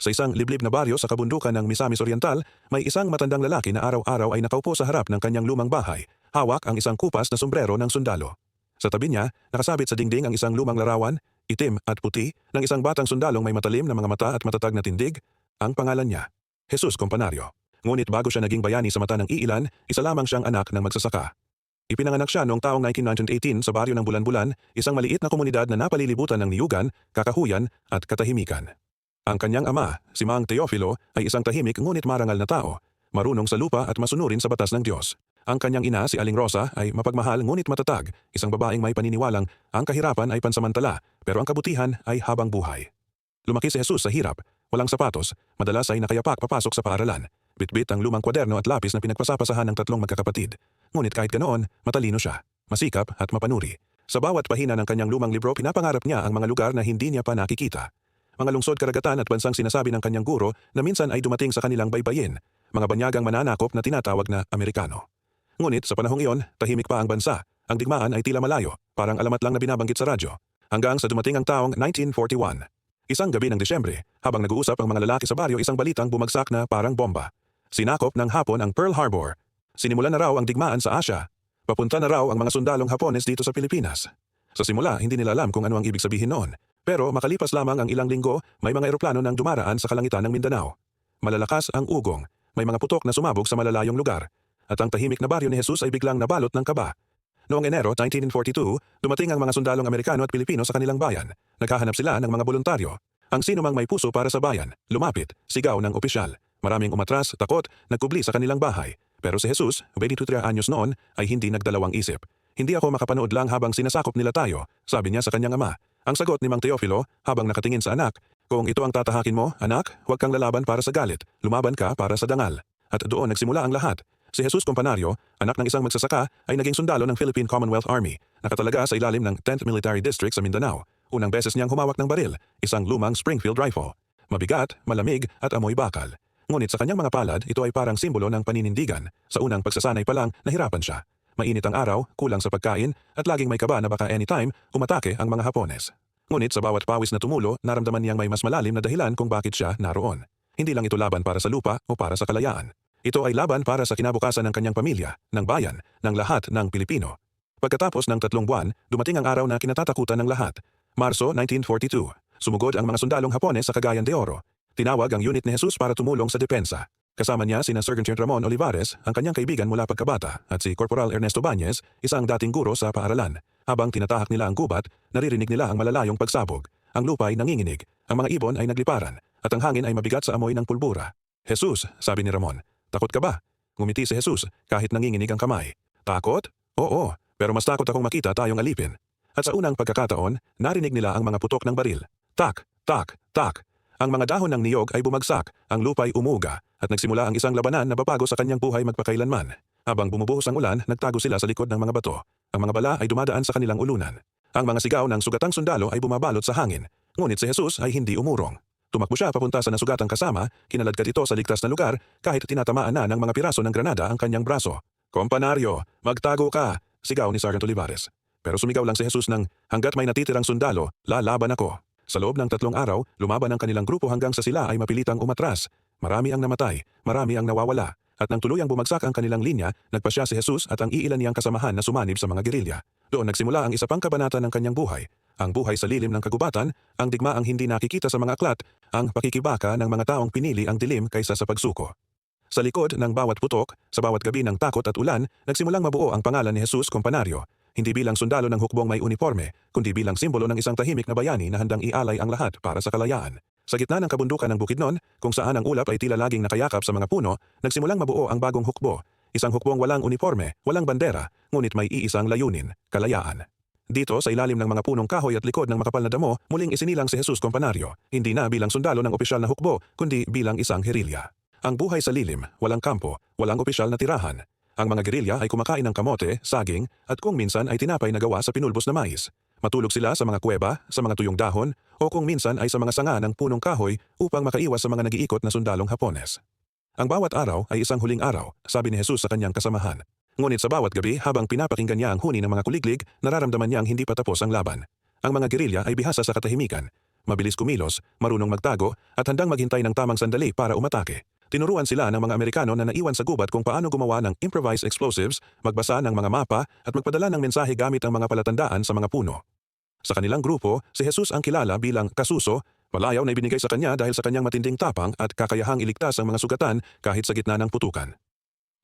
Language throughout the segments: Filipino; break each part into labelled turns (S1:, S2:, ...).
S1: Sa isang liblib na baryo sa kabundukan ng Misamis Oriental, may isang matandang lalaki na araw-araw ay nakaupo sa harap ng kanyang lumang bahay. Hawak ang isang kupas na sombrero ng sundalo. Sa tabi niya, nakasabit sa dingding ang isang lumang larawan, itim at puti, ng isang batang sundalong may matalim na mga mata at matatag na tindig. Ang pangalan niya, Jesus Companaryo. Ngunit bago siya naging bayani sa mata ng iilan, isa lamang siyang anak ng magsasaka. Ipinanganak siya noong taong 1918 sa baryo ng Bulan-Bulan, isang maliit na komunidad na napalilibutan ng niyugan, kakahuyan at katahimikan. Ang kanyang ama, si Mang Teofilo, ay isang tahimik ngunit marangal na tao, marunong sa lupa at masunurin sa batas ng Diyos. Ang kanyang ina, si Aling Rosa, ay mapagmahal ngunit matatag, isang babaeng may paniniwalang ang kahirapan ay pansamantala, pero ang kabutihan ay habang buhay. Lumaki si Jesus sa hirap, walang sapatos, madalas ay nakayapak papasok sa paaralan. Bitbit ang lumang kwaderno at lapis na pinagpasapasahan ng tatlong magkakapatid. Ngunit kahit ganoon, matalino siya, masikap at mapanuri. Sa bawat pahina ng kanyang lumang libro, pinapangarap niya ang mga lugar na hindi niya pa nakikita. Mga lungsod karagatan at bansang sinasabi ng kanyang guro na minsan ay dumating sa kanilang baybayin, mga banyagang mananakop na tinatawag na Amerikano. Ngunit sa panahong iyon, tahimik pa ang bansa. Ang digmaan ay tila malayo, parang alamat lang na binabanggit sa radyo. Hanggang sa dumating ang taong 1941. Isang gabi ng Desyembre, habang nag-uusap ang mga lalaki sa baryo, isang balitang bumagsak na parang bomba. Sinakop ng Hapon ang Pearl Harbor. Sinimulan na raw ang digmaan sa Asya. Papunta na raw ang mga sundalong Hapones dito sa Pilipinas. Sa simula, hindi nila alam kung ano ang ibig sabihin noon. Pero makalipas lamang ang ilang linggo, may mga eroplano nang dumaraan sa kalangitan ng Mindanao. Malalakas ang ugong. May mga putok na sumabog sa malalayong lugar. At ang tahimik na baryo ni Jesus ay biglang nabalot ng kaba. Noong Enero 1942, dumating ang mga sundalong Amerikano at Pilipino sa kanilang bayan. Naghahanap sila ng mga voluntaryo. Ang sino mang may puso para sa bayan, lumapit, sigaw ng opisyal. Maraming umatras, takot, nagkubli sa kanilang bahay. Pero si Jesus, 23 anyos noon, ay hindi nagdalawang isip. Hindi ako makapanood lang habang sinasakop nila tayo, sabi niya sa kanyang ama. Ang sagot ni Mang Teofilo, habang nakatingin sa anak, kung ito ang tatahakin mo, anak, huwag kang lalaban para sa galit, lumaban ka para sa dangal. At doon nagsimula ang lahat. Si Jesus Companaryo, anak ng isang magsasaka, ay naging sundalo ng Philippine Commonwealth Army, nakatalaga sa ilalim ng 10th Military District sa Mindanao. Unang beses niyang humawak ng baril, isang lumang Springfield rifle. Mabigat, malamig at amoy bakal. Ngunit sa kanyang mga palad, ito ay parang simbolo ng paninindigan. Sa unang pagsasanay pa lang, nahirapan siya. Mainit ang araw, kulang sa pagkain, at laging may kaba na baka anytime, umatake ang mga Hapones. Ngunit sa bawat pawis na tumulo, naramdaman niyang may mas malalim na dahilan kung bakit siya naroon. Hindi lang ito laban para sa lupa o para sa kalayaan. Ito ay laban para sa kinabukasan ng kanyang pamilya, ng bayan, ng lahat ng Pilipino. Pagkatapos ng tatlong buwan, dumating ang araw na kinatatakutan ng lahat. Marso 1942. Sumugod ang mga sundalong Hapones sa Cagayan de Oro. Tinawag ang unit ni Jesus para tumulong sa depensa. Kasama niya sina Sergeant Ramon Olivares, ang kanyang kaibigan mula pagkabata, at si Corporal Ernesto Bañez, isang dating guro sa paaralan. Habang tinatahak nila ang gubat, naririnig nila ang malalayong pagsabog. Ang lupa ay nanginginig, ang mga ibon ay nagliparan, at ang hangin ay mabigat sa amoy ng pulbura. Jesus, sabi ni Ramon, takot ka ba? Ngumiti si Jesus kahit nanginginig ang kamay. Takot? Oo, pero mas takot akong makita tayong alipin. At sa unang pagkakataon, narinig nila ang mga putok ng baril. Tak, tak, tak. Ang mga dahon ng niyog ay bumagsak, ang lupa ay umuga, at nagsimula ang isang labanan na babago sa kanyang buhay magpakailanman. Habang bumubuhos ang ulan, nagtago sila sa likod ng mga bato. Ang mga bala ay dumadaan sa kanilang ulunan. Ang mga sigaw ng sugatang sundalo ay bumabalot sa hangin, ngunit si Jesus ay hindi umurong. Tumakbo siya papunta sa nasugatang kasama, kinaladkad ito sa ligtas na lugar kahit tinatamaan na ng mga piraso ng granada ang kanyang braso. Kompanaryo, magtago ka, sigaw ni Sergeant Olivares. Pero sumigaw lang si Jesus ng hanggat may natitirang sundalo, lalaban ako. Sa loob ng tatlong araw, lumaban ang kanilang grupo hanggang sa sila ay mapilitang umatras. Marami ang namatay, marami ang nawawala, at nang tuluyang bumagsak ang kanilang linya, nagpasya si Jesus at ang iilan niyang kasamahan na sumanib sa mga gerilya. Doon nagsimula ang isa pang kabanata ng kanyang buhay, ang buhay sa lilim ng kagubatan, ang digmaang hindi nakikita sa mga aklat, ang pakikibaka ng mga taong pinili ang dilim kaysa sa pagsuko. Sa likod ng bawat putok, sa bawat gabi ng takot at ulan, nagsimulang mabuo ang pangalan ni Jesus Companaryo, hindi bilang sundalo ng hukbong may uniforme, kundi bilang simbolo ng isang tahimik na bayani na handang ialay ang lahat para sa kalayaan. Sa gitna ng kabundukan ng Bukidnon, kung saan ang ulap ay tila laging nakayakap sa mga puno, nagsimulang mabuo ang bagong hukbo, isang hukbong walang uniforme, walang bandera, ngunit may iisang layunin, kalayaan. Dito sa ilalim ng mga punong kahoy at likod ng makapal na damo, muling isinilang si Jesus Companaryo, hindi na bilang sundalo ng opisyal na hukbo, kundi bilang isang herilya. Ang buhay sa lilim, walang kampo, walang opisyal na tirahan, ang mga gerilya ay kumakain ng kamote, saging, at kung minsan ay tinapay na gawa sa pinulbos na mais. Matulog sila sa mga kuweba, sa mga tuyong dahon, o kung minsan ay sa mga sanga ng punong kahoy upang makaiwas sa mga nagiikot na sundalong Hapones. Ang bawat araw ay isang huling araw, sabi ni Jesus sa kanyang kasamahan. Ngunit sa bawat gabi habang pinapakinggan niya ang huni ng mga kuliglig, nararamdaman niyang hindi pa tapos ang laban. Ang mga gerilya ay bihasa sa katahimikan. mabilis kumilos, marunong magtago, at handang maghintay ng tamang sandali para umatake. Tinuruan sila ng mga Amerikano na naiwan sa gubat kung paano gumawa ng improvised explosives, magbasa ng mga mapa, at magpadala ng mensahe gamit ang mga palatandaan sa mga puno. Sa kanilang grupo, si Jesus ang kilala bilang kasuso, palayaw na ibinigay sa kanya dahil sa kanyang matinding tapang at kakayahang iligtas ang mga sugatan kahit sa gitna ng putukan.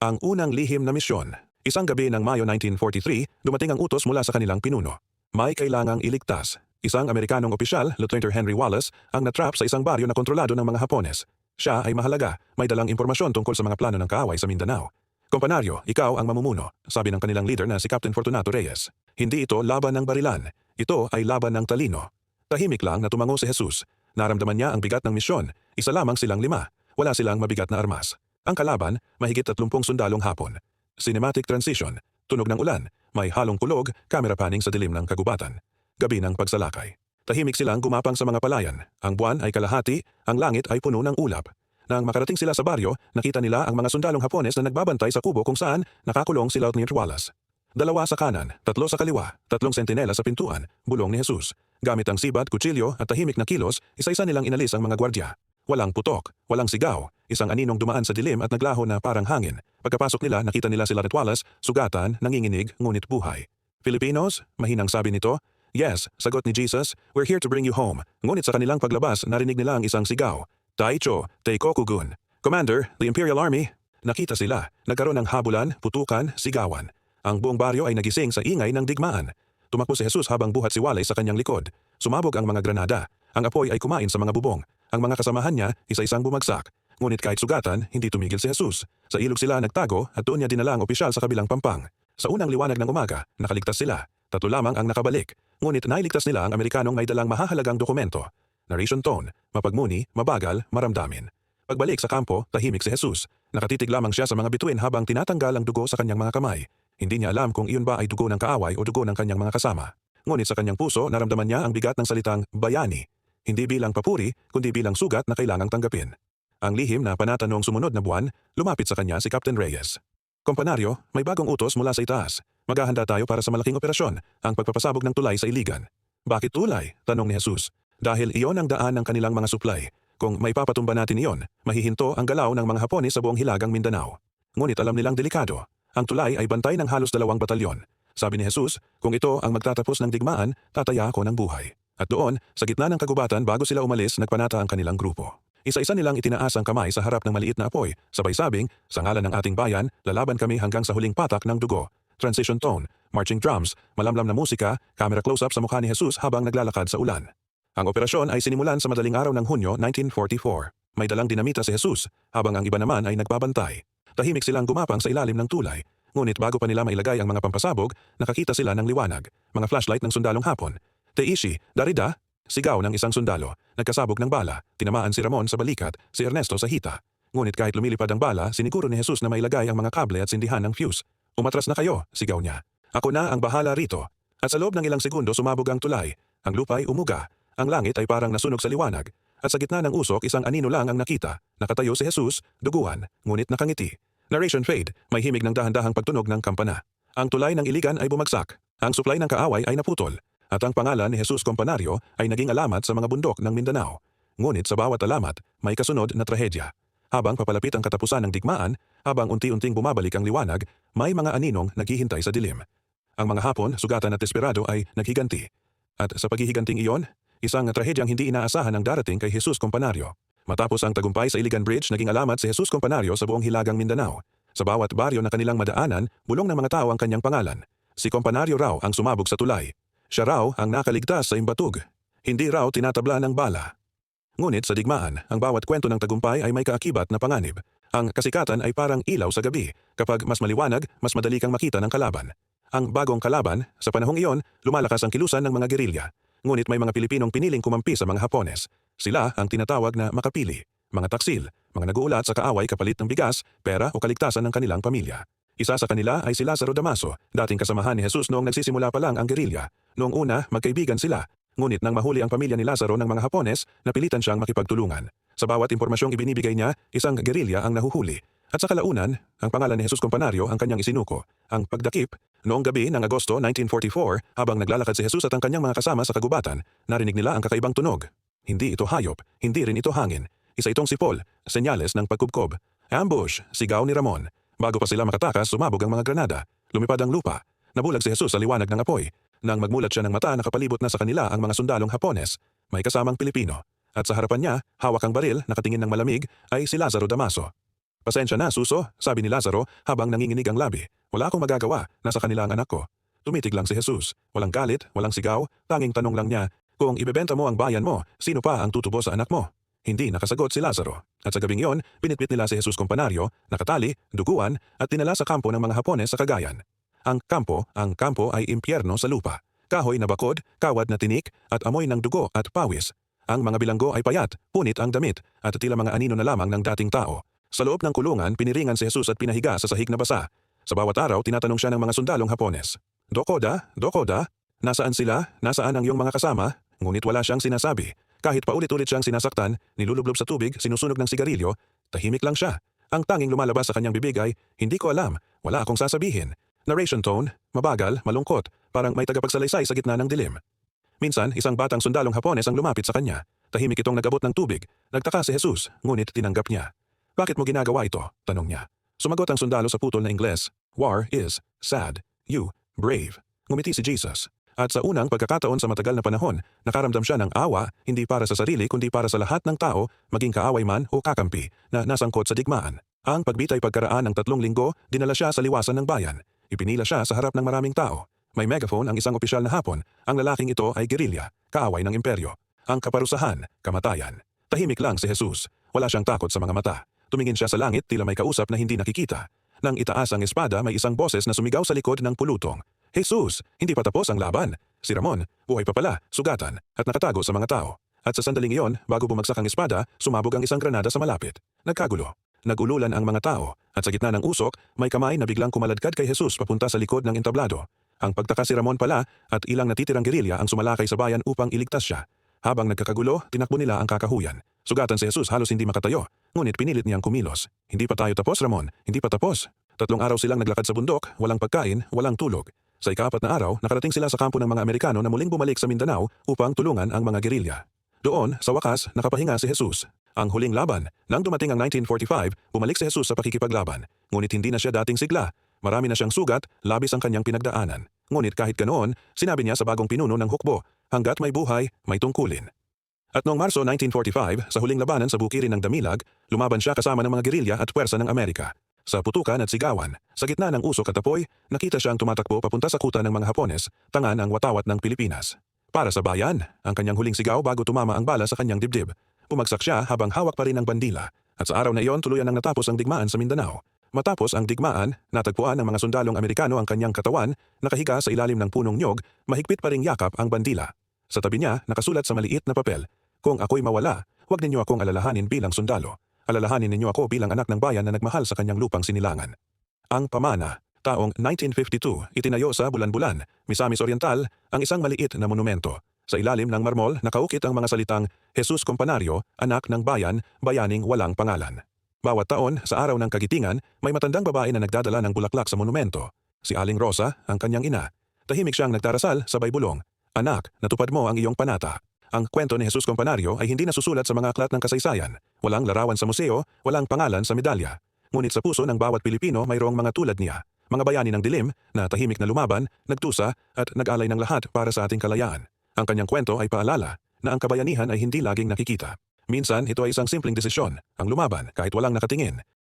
S1: Ang unang lihim na misyon. Isang gabi ng Mayo 1943, dumating ang utos mula sa kanilang pinuno. May kailangang iligtas. Isang Amerikanong opisyal, Lieutenant Henry Wallace, ang natrap sa isang baryo na kontrolado ng mga Hapones. Siya ay mahalaga, may dalang impormasyon tungkol sa mga plano ng kaaway sa Mindanao. Kompanaryo, ikaw ang mamumuno, sabi ng kanilang leader na si Captain Fortunato Reyes. Hindi ito laban ng barilan. Ito ay laban ng talino. Tahimik lang na tumango si Jesus. Naramdaman niya ang bigat ng misyon. Isa lamang silang lima. Wala silang mabigat na armas. Ang kalaban, mahigit 30 sundalong hapon. Cinematic transition. Tunog ng ulan. May halong kulog, camera panning sa dilim ng kagubatan. Gabi ng pagsalakay. Tahimik silang gumapang sa mga palayan. Ang buwan ay kalahati, ang langit ay puno ng ulap. Nang makarating sila sa baryo, nakita nila ang mga sundalong Hapones na nagbabantay sa kubo kung saan nakakulong si Lieutenant Wallace. Dalawa sa kanan, tatlo sa kaliwa, tatlong sentinela sa pintuan, bulong ni Jesus. Gamit ang sibat, kutsilyo at tahimik na kilos, isa-isa nilang inalis ang mga gwardya. Walang putok, walang sigaw, isang aninong dumaan sa dilim at naglaho na parang hangin. Pagkapasok nila, nakita nila si Lieutenant Wallace, sugatan, nanginginig, ngunit buhay. Filipinos, mahinang sabi nito, Yes, sagot ni Jesus, we're here to bring you home. Ngunit sa kanilang paglabas, narinig nila ang isang sigaw. Taicho, Teikokugun. Commander, the Imperial Army. Nakita sila. Nagkaroon ng habulan, putukan, sigawan. Ang buong baryo ay nagising sa ingay ng digmaan. Tumakbo si Jesus habang buhat si Walay sa kanyang likod. Sumabog ang mga granada. Ang apoy ay kumain sa mga bubong. Ang mga kasamahan niya, isa-isang bumagsak. Ngunit kahit sugatan, hindi tumigil si Jesus. Sa ilog sila nagtago at doon niya dinala ang opisyal sa kabilang pampang. Sa unang liwanag ng umaga, nakaligtas sila. Tatlo lamang ang nakabalik. Ngunit nailigtas nila ang Amerikanong may dalang mahahalagang dokumento. Narration tone, mapagmuni, mabagal, maramdamin. Pagbalik sa kampo, tahimik si Jesus. Nakatitig lamang siya sa mga bituin habang tinatanggal ang dugo sa kanyang mga kamay. Hindi niya alam kung iyon ba ay dugo ng kaaway o dugo ng kanyang mga kasama. Ngunit sa kanyang puso, naramdaman niya ang bigat ng salitang bayani. Hindi bilang papuri, kundi bilang sugat na kailangang tanggapin. Ang lihim na panata noong sumunod na buwan, lumapit sa kanya si Captain Reyes. Kompanaryo, may bagong utos mula sa itaas. Maghahanda tayo para sa malaking operasyon, ang pagpapasabog ng tulay sa iligan. Bakit tulay? Tanong ni Jesus. Dahil iyon ang daan ng kanilang mga supply. Kung may papatumba natin iyon, mahihinto ang galaw ng mga Hapones sa buong hilagang Mindanao. Ngunit alam nilang delikado. Ang tulay ay bantay ng halos dalawang batalyon. Sabi ni Jesus, kung ito ang magtatapos ng digmaan, tataya ako ng buhay. At doon, sa gitna ng kagubatan bago sila umalis, nagpanata ang kanilang grupo. Isa-isa nilang itinaas ang kamay sa harap ng maliit na apoy, sabay sabing, sa ngalan ng ating bayan, lalaban kami hanggang sa huling patak ng dugo. Transition tone, marching drums, malamlam na musika, camera close-up sa mukha ni Jesus habang naglalakad sa ulan. Ang operasyon ay sinimulan sa madaling araw ng Hunyo 1944. May dalang dinamita si Jesus, habang ang iba naman ay nagbabantay. Tahimik silang gumapang sa ilalim ng tulay, ngunit bago pa nila mailagay ang mga pampasabog, nakakita sila ng liwanag, mga flashlight ng sundalong hapon. Teishi, Darida, sigaw ng isang sundalo, nagkasabog ng bala, tinamaan si Ramon sa balikat, si Ernesto sa hita. Ngunit kahit lumilipad ang bala, siniguro ni Jesus na mailagay ang mga kable at sindihan ng fuse. Umatras na kayo, sigaw niya. Ako na ang bahala rito. At sa loob ng ilang segundo sumabog ang tulay. Ang lupa ay umuga. Ang langit ay parang nasunog sa liwanag. At sa gitna ng usok, isang anino lang ang nakita. Nakatayo si Jesus, duguan, ngunit nakangiti. Narration fade, may himig ng dahan-dahang pagtunog ng kampana. Ang tulay ng iligan ay bumagsak. Ang supply ng kaaway ay naputol. At ang pangalan ni Jesus Companaryo ay naging alamat sa mga bundok ng Mindanao. Ngunit sa bawat alamat, may kasunod na trahedya. Habang papalapit ang katapusan ng digmaan, habang unti-unting bumabalik ang liwanag, may mga aninong naghihintay sa dilim. Ang mga hapon, sugatan at desperado ay naghiganti. At sa paghihiganting iyon, isang trahedyang hindi inaasahan ang darating kay Jesus Companaryo. Matapos ang tagumpay sa Iligan Bridge, naging alamat si Jesus Companaryo sa buong hilagang Mindanao. Sa bawat baryo na kanilang madaanan, bulong ng mga tao ang kanyang pangalan. Si Companaryo raw ang sumabog sa tulay. Siya raw ang nakaligtas sa imbatug. Hindi raw tinatabla ng bala. Ngunit sa digmaan, ang bawat kwento ng tagumpay ay may kaakibat na panganib. Ang kasikatan ay parang ilaw sa gabi. Kapag mas maliwanag, mas madali kang makita ng kalaban. Ang bagong kalaban, sa panahong iyon, lumalakas ang kilusan ng mga gerilya. Ngunit may mga Pilipinong piniling kumampi sa mga Hapones. Sila ang tinatawag na makapili, mga taksil, mga naguulat sa kaaway kapalit ng bigas, pera o kaligtasan ng kanilang pamilya. Isa sa kanila ay si Lazaro Damaso, dating kasamahan ni Jesus noong nagsisimula pa lang ang gerilya. Noong una, magkaibigan sila, Ngunit nang mahuli ang pamilya ni Lazaro ng mga Hapones, napilitan siyang makipagtulungan. Sa bawat impormasyong ibinibigay niya, isang gerilya ang nahuhuli. At sa kalaunan, ang pangalan ni Jesus Companaryo ang kanyang isinuko. Ang pagdakip, noong gabi ng Agosto 1944, habang naglalakad si Jesus at ang kanyang mga kasama sa kagubatan, narinig nila ang kakaibang tunog. Hindi ito hayop, hindi rin ito hangin. Isa itong sipol, senyales ng pagkubkob. Ambush, sigaw ni Ramon. Bago pa sila makatakas, sumabog ang mga granada. Lumipad ang lupa. Nabulag si Jesus sa liwanag ng apoy. Nang magmulat siya ng mata, nakapalibot na sa kanila ang mga sundalong Hapones. May kasamang Pilipino. At sa harapan niya, hawak ang baril, nakatingin ng malamig, ay si Lazaro Damaso. Pasensya na, Suso, sabi ni Lazaro habang nanginginig ang labi. Wala akong magagawa, nasa kanila ang anak ko. Tumitig lang si Jesus. Walang galit, walang sigaw, tanging tanong lang niya, kung ibebenta mo ang bayan mo, sino pa ang tutubo sa anak mo? Hindi nakasagot si Lazaro. At sa gabing yon, pinitpit nila si Jesus Kompanaryo, nakatali, duguan, at tinala sa kampo ng mga Hapones sa Cagayan. Ang kampo, ang kampo ay impyerno sa lupa. Kahoy na bakod, kawad na tinik, at amoy ng dugo at pawis. Ang mga bilanggo ay payat, punit ang damit, at tila mga anino na lamang ng dating tao. Sa loob ng kulungan, piniringan si Jesus at pinahiga sa sahig na basa. Sa bawat araw, tinatanong siya ng mga sundalong Hapones. Dokoda, Dokoda, nasaan sila? Nasaan ang iyong mga kasama? Ngunit wala siyang sinasabi. Kahit paulit-ulit siyang sinasaktan, nilulublob sa tubig, sinusunog ng sigarilyo, tahimik lang siya. Ang tanging lumalabas sa kanyang bibig ay, hindi ko alam, wala akong sasabihin. Narration tone, mabagal, malungkot, parang may tagapagsalaysay sa gitna ng dilim. Minsan, isang batang sundalong Hapones ang lumapit sa kanya. Tahimik itong nagabot ng tubig. Nagtaka si Jesus, ngunit tinanggap niya. Bakit mo ginagawa ito? Tanong niya. Sumagot ang sundalo sa putol na Ingles, War is sad, you brave. Ngumiti si Jesus. At sa unang pagkakataon sa matagal na panahon, nakaramdam siya ng awa hindi para sa sarili kundi para sa lahat ng tao, maging kaaway man o kakampi, na nasangkot sa digmaan. Ang pagbitay pagkaraan ng tatlong linggo, dinala siya sa liwasan ng bayan. Ipinila siya sa harap ng maraming tao. May megaphone ang isang opisyal na hapon. Ang lalaking ito ay gerilya, kaaway ng imperyo. Ang kaparusahan, kamatayan. Tahimik lang si Jesus. Wala siyang takot sa mga mata. Tumingin siya sa langit tila may kausap na hindi nakikita. Nang itaas ang espada, may isang boses na sumigaw sa likod ng pulutong. Jesus, hindi pa tapos ang laban. Si Ramon, buhay pa pala, sugatan, at nakatago sa mga tao. At sa sandaling iyon, bago bumagsak ang espada, sumabog ang isang granada sa malapit. Nagkagulo. Nagululan ang mga tao, at sa gitna ng usok, may kamay na biglang kumaladkad kay Jesus papunta sa likod ng entablado. Ang pagtaka si Ramon pala at ilang natitirang gerilya ang sumalakay sa bayan upang iligtas siya. Habang nagkakagulo, tinakbo nila ang kakahuyan. Sugatan si Jesus halos hindi makatayo, ngunit pinilit niyang kumilos. Hindi pa tayo tapos, Ramon. Hindi pa tapos. Tatlong araw silang naglakad sa bundok, walang pagkain, walang tulog. Sa ikapat na araw, nakarating sila sa kampo ng mga Amerikano na muling bumalik sa Mindanao upang tulungan ang mga gerilya. Doon, sa wakas, nakapahinga si Jesus. Ang huling laban, nang dumating ang 1945, bumalik si Jesus sa pakikipaglaban. Ngunit hindi na siya dating sigla. Marami na siyang sugat, labis ang kanyang pinagdaanan. Ngunit kahit ganoon, sinabi niya sa bagong pinuno ng hukbo, hanggat may buhay, may tungkulin. At noong Marso 1945, sa huling labanan sa bukirin ng Damilag, lumaban siya kasama ng mga gerilya at puwersa ng Amerika. Sa putukan at sigawan, sa gitna ng usok at apoy, nakita siyang tumatakbo papunta sa kuta ng mga Hapones, tangan ang watawat ng Pilipinas. Para sa bayan, ang kanyang huling sigaw bago tumama ang bala sa kanyang dibdib. Bumagsak siya habang hawak pa rin ang bandila. At sa araw na iyon, tuluyan nang natapos ang digmaan sa Mindanao. Matapos ang digmaan, natagpuan ng mga sundalong Amerikano ang kanyang katawan, nakahiga sa ilalim ng punong nyog, mahigpit pa ring yakap ang bandila. Sa tabi niya, nakasulat sa maliit na papel, Kung ako'y mawala, huwag ninyo akong alalahanin bilang sundalo. Alalahanin ninyo ako bilang anak ng bayan na nagmahal sa kanyang lupang sinilangan. Ang pamana, taong 1952, itinayo sa Bulan-Bulan, Misamis Oriental, ang isang maliit na monumento. Sa ilalim ng marmol, nakaukit ang mga salitang Jesus Kompanaryo, anak ng bayan, bayaning walang pangalan. Bawat taon, sa araw ng kagitingan, may matandang babae na nagdadala ng bulaklak sa monumento. Si Aling Rosa, ang kanyang ina. Tahimik siyang nagdarasal, sabay bulong. Anak, natupad mo ang iyong panata. Ang kwento ni Jesus Kompanaryo ay hindi nasusulat sa mga aklat ng kasaysayan. Walang larawan sa museo, walang pangalan sa medalya. Ngunit sa puso ng bawat Pilipino mayroong mga tulad niya. Mga bayani ng dilim na tahimik na lumaban, nagtusa at nag-alay ng lahat para sa ating kalayaan. Ang kanyang kwento ay paalala na ang kabayanihan ay hindi laging nakikita. Minsan ito ay isang simpleng desisyon, ang lumaban kahit walang nakatingin.